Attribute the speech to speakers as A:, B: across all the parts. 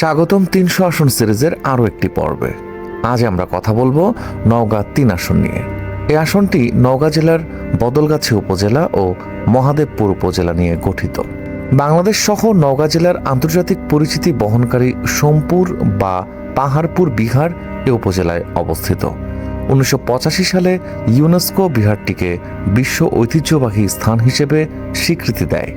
A: স্বাগতম তিনশো আসন সিরিজের আরও একটি পর্বে আজ আমরা কথা বলবো নওগাঁ তিন আসন নিয়ে এ আসনটি নওগাঁ জেলার বদলগাছি উপজেলা ও মহাদেবপুর উপজেলা নিয়ে গঠিত বাংলাদেশ সহ নওগাঁ জেলার আন্তর্জাতিক পরিচিতি বহনকারী সোমপুর বা পাহাড়পুর বিহার এ উপজেলায় অবস্থিত উনিশশো সালে ইউনেস্কো বিহারটিকে বিশ্ব ঐতিহ্যবাহী স্থান হিসেবে স্বীকৃতি দেয়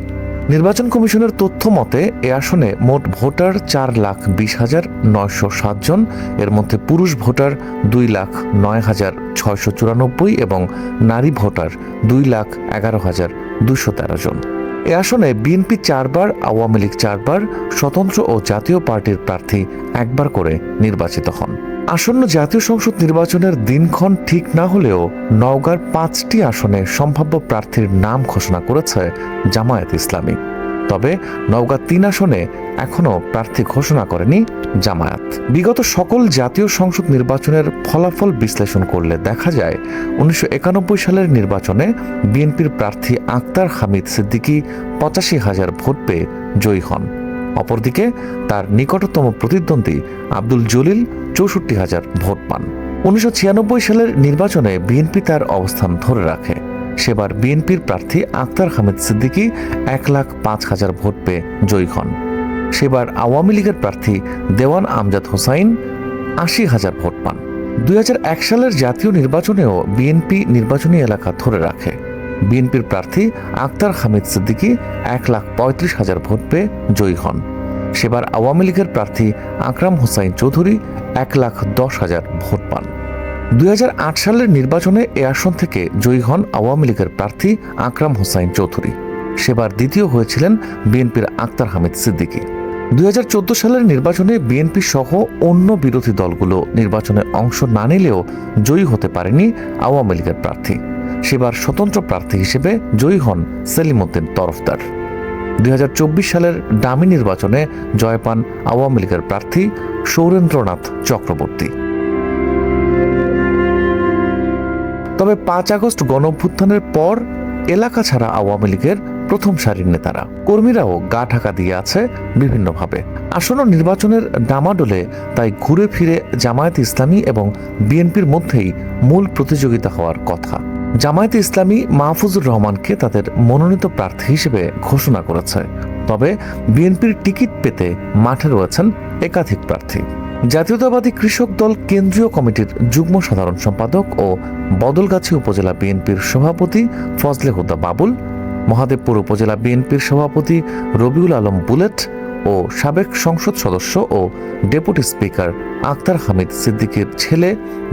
A: নির্বাচন কমিশনের তথ্য মতে এ আসনে মোট ভোটার চার লাখ বিশ হাজার নয়শো সাতজন এর মধ্যে পুরুষ ভোটার দুই লাখ নয় হাজার ছয়শো চুরানব্বই এবং নারী ভোটার দুই লাখ এগারো হাজার দুশো তেরো জন এ আসনে বিএনপি চারবার আওয়ামী লীগ চারবার স্বতন্ত্র ও জাতীয় পার্টির প্রার্থী একবার করে নির্বাচিত হন আসন্ন জাতীয় সংসদ নির্বাচনের দিনক্ষণ ঠিক না হলেও নওগাঁর পাঁচটি আসনে সম্ভাব্য প্রার্থীর নাম ঘোষণা করেছে জামায়াত ইসলামী তবে নওগাঁ তিন আসনে এখনও প্রার্থী ঘোষণা করেনি জামায়াত বিগত সকল জাতীয় সংসদ নির্বাচনের ফলাফল বিশ্লেষণ করলে দেখা যায় উনিশশো সালের নির্বাচনে বিএনপির প্রার্থী আক্তার হামিদ সিদ্দিকী পঁচাশি হাজার ভোট পেয়ে জয়ী হন অপরদিকে তার নিকটতম প্রতিদ্বন্দ্বী আব্দুল জলিল চৌষট্টি হাজার ভোট পান উনিশশো সালের নির্বাচনে বিএনপি তার অবস্থান ধরে রাখে সেবার বিএনপির প্রার্থী আক্তার হামিদ সিদ্দিকী এক লাখ পাঁচ হাজার ভোট পেয়ে জয়ী হন সেবার আওয়ামী লীগের প্রার্থী দেওয়ান আমজাদ হোসাইন আশি হাজার ভোট পান দুই সালের জাতীয় নির্বাচনেও বিএনপি নির্বাচনী এলাকা ধরে রাখে বিএনপির প্রার্থী আক্তার হামিদ সিদ্দিকী এক লাখ পঁয়ত্রিশ হাজার ভোট পেয়ে জয়ী হন সেবার আওয়ামী লীগের প্রার্থী আকরাম হোসাইন চৌধুরী এক লাখ দশ হাজার ভোট পান দুই সালের নির্বাচনে এ আসন থেকে জয়ী হন আওয়ামী লীগের প্রার্থী আকরাম হোসাইন চৌধুরী সেবার দ্বিতীয় হয়েছিলেন বিএনপির আক্তার হামিদ সিদ্দিকী দুই সালের নির্বাচনে বিএনপি সহ অন্য বিরোধী দলগুলো নির্বাচনে অংশ না নিলেও জয়ী হতে পারেনি আওয়ামী লীগের প্রার্থী সেবার স্বতন্ত্র প্রার্থী হিসেবে জয়ী হন সেলিমুদ্দিন তরফদার দুই সালের ডামি নির্বাচনে জয় পান আওয়ামী লীগের প্রার্থী সৌরেন্দ্রনাথ চক্রবর্তী তবে পাঁচ আগস্ট গণভ্যুত্থানের পর এলাকা ছাড়া আওয়ামী লীগের প্রথম সারির নেতারা কর্মীরাও গা ঢাকা দিয়ে আছে বিভিন্নভাবে আসন্ন নির্বাচনের ডামাডোলে তাই ঘুরে ফিরে জামায়াত ইসলামী এবং বিএনপির মধ্যেই মূল প্রতিযোগিতা হওয়ার কথা জামায়াতে ইসলামী মাহফুজুর রহমানকে তাদের মনোনীত প্রার্থী হিসেবে ঘোষণা করেছে তবে বিএনপির টিকিট পেতে মাঠে রয়েছেন একাধিক প্রার্থী জাতীয়তাবাদী কৃষক দল কেন্দ্রীয় কমিটির যুগ্ম সাধারণ সম্পাদক ও বদলগাছি উপজেলা বিএনপির সভাপতি ফজলে হুদা বাবুল মহাদেবপুর উপজেলা বিএনপির সভাপতি রবিউল আলম বুলেট ও সাবেক সংসদ সদস্য ও ডেপুটি স্পিকার আক্তার হামিদ সিদ্দিকের ছেলে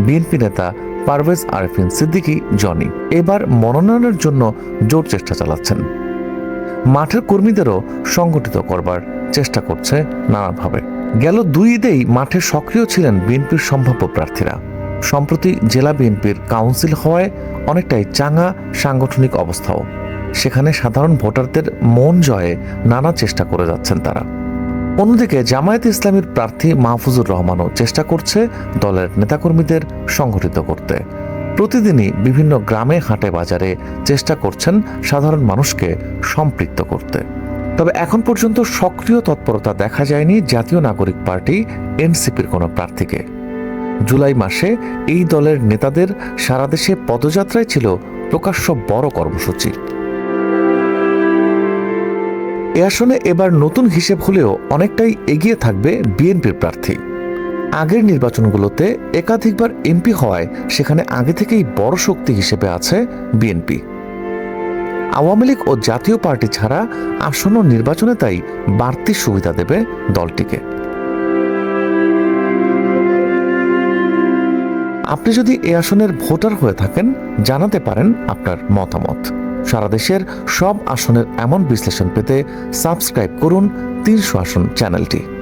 A: বিএনপি নেতা পারভেজ আরফিন সিদ্দিকি জনি এবার মনোনয়নের জন্য জোর চেষ্টা চালাচ্ছেন মাঠের কর্মীদেরও সংগঠিত করবার চেষ্টা করছে নানাভাবে গেল দুই ঈদেই মাঠে সক্রিয় ছিলেন বিএনপির সম্ভাব্য প্রার্থীরা সম্প্রতি জেলা বিএনপির কাউন্সিল হওয়ায় অনেকটাই চাঙা সাংগঠনিক অবস্থাও সেখানে সাধারণ ভোটারদের মন জয়ে নানা চেষ্টা করে যাচ্ছেন তারা অন্যদিকে জামায়াত ইসলামীর প্রার্থী মাহফুজুর রহমানও চেষ্টা করছে দলের নেতাকর্মীদের সংগঠিত করতে প্রতিদিনই বিভিন্ন গ্রামে হাটে বাজারে চেষ্টা করছেন সাধারণ মানুষকে সম্পৃক্ত করতে তবে এখন পর্যন্ত সক্রিয় তৎপরতা দেখা যায়নি জাতীয় নাগরিক পার্টি এনসিপির কোনো প্রার্থীকে জুলাই মাসে এই দলের নেতাদের সারা দেশে পদযাত্রায় ছিল প্রকাশ্য বড় কর্মসূচি এ আসনে এবার নতুন হিসেব হলেও অনেকটাই এগিয়ে থাকবে বিএনপির প্রার্থী আগের নির্বাচনগুলোতে একাধিকবার এমপি হওয়ায় সেখানে আগে থেকেই বড় শক্তি হিসেবে আছে বিএনপি আওয়ামী লীগ ও জাতীয় পার্টি ছাড়া আসন্ন নির্বাচনে তাই বাড়তি সুবিধা দেবে দলটিকে আপনি যদি এ আসনের ভোটার হয়ে থাকেন জানাতে পারেন আপনার মতামত সারা দেশের সব আসনের এমন বিশ্লেষণ পেতে সাবস্ক্রাইব করুন তিনশো আসন চ্যানেলটি